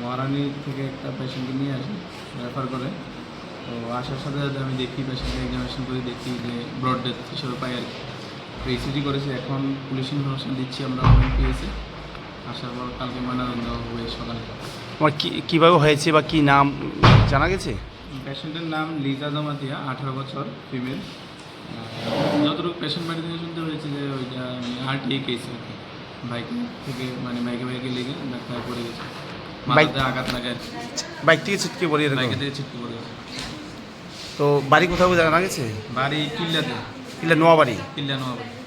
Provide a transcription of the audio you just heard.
মহারানী থেকে একটা পেশেন্টকে নিয়ে আসি রেফার করে। তো আসার সাথে সাথে আমি দেখি পেশেন্টকে এক্সামিনেশন করে দেখি যে ব্রড ডেথ হিসেবে পাই আর কি। ইসিজি করেছি এখন পুলিশ ইনফরমেশন দিচ্ছি আমরা পেয়েছি। আসার পর কালকে ময়নাতদন্ত হবে সকালে। তোমার কি কীভাবে হয়েছে বা কি নাম জানা গেছে? পেশেন্টের নাম লিজা দমাতিয়া আঠারো বছর ফিমেল যতটুকু পেশেন্ট বাড়ি থেকে শুনতে হয়েছে যে ওইটা আরটিএ কেস আর কি বাইক থেকে মানে বাইকে বাইকে লেগে ডাক্তার পড়ে গেছে। বাইক- মাথাতে আঘাত লাগে। বাইক থেকে ছিটকে পড়ে গেছে বাইকে থেকে ছিটকে পড়ে গেছে। তো বাড়ি কোথাও জানা গেছে? বাড়ি কিল্লাতে। কিল্লা নোয়াবাড়ি। কিল্লা নোয়াবাড়ি।